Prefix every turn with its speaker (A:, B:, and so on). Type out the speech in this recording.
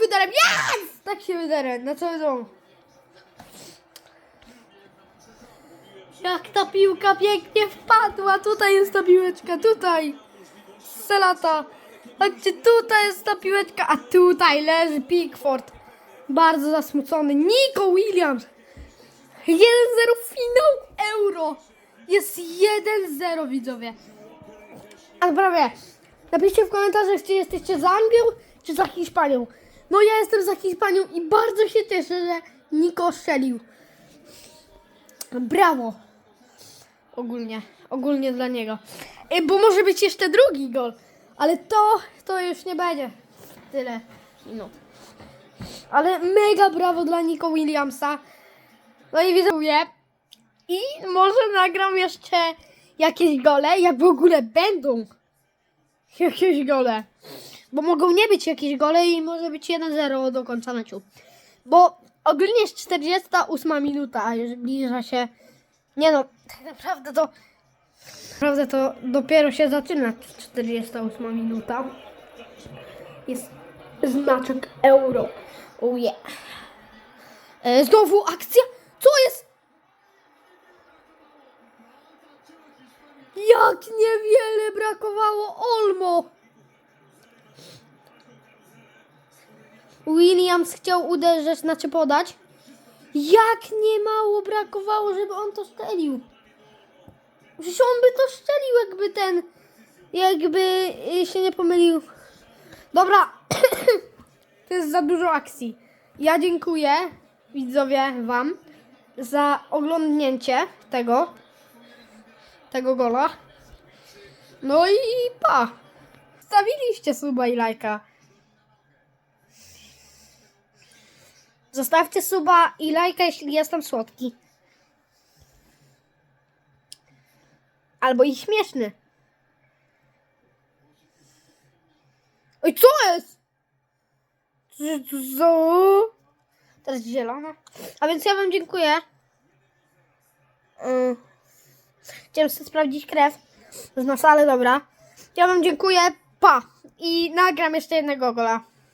A: wydarem. Yes! Tak się wydarem, na cały dom. Jak ta piłka pięknie wpadła. Tutaj jest ta piłeczka, tutaj. Selata. Patrzcie, tutaj jest ta piłeczka, a tutaj leży Pickford. Bardzo zasmucony. Nico Williams. 1-0 finał euro. Jest 1-0 widzowie. A prawie. Napiszcie w komentarzach, czy jesteście za Anglią, czy za Hiszpanią. No ja jestem za Hiszpanią i bardzo się cieszę, że Niko strzelił. Brawo. Ogólnie, ogólnie dla niego. Ej, bo może być jeszcze drugi gol. Ale to, to już nie będzie tyle minut. Ale mega brawo dla Nico Williamsa. No i widzowie. I może nagram jeszcze jakieś gole, jak w ogóle będą jakieś gole. Bo mogą nie być jakieś gole i może być 1-0 do końca meczu. Bo ogólnie jest 48 minuta, a już zbliża się. Nie no, tak naprawdę to. Naprawdę to dopiero się zaczyna 48 minuta. Jest znaczek euro. Oh yeah. E, znowu akcja. Co jest? Jak niewiele brakowało Olmo! Williams chciał uderzyć, znaczy podać. Jak nie mało brakowało, żeby on to strzelił. Przecież on by to strzelił, jakby ten, jakby y, się nie pomylił. Dobra, to jest za dużo akcji. Ja dziękuję, widzowie, wam za oglądnięcie tego tego gola. No i pa! Stawiliście suba i lajka. Zostawcie suba i lajka, jeśli jestem słodki. Albo i śmieszny. Oj, co jest? Co-? Teraz zielona. A więc ja wam dziękuję. Mm. Chciałem sobie sprawdzić krew z nosa, ale dobra. Ja wam dziękuję. Pa! I nagram jeszcze jednego gola.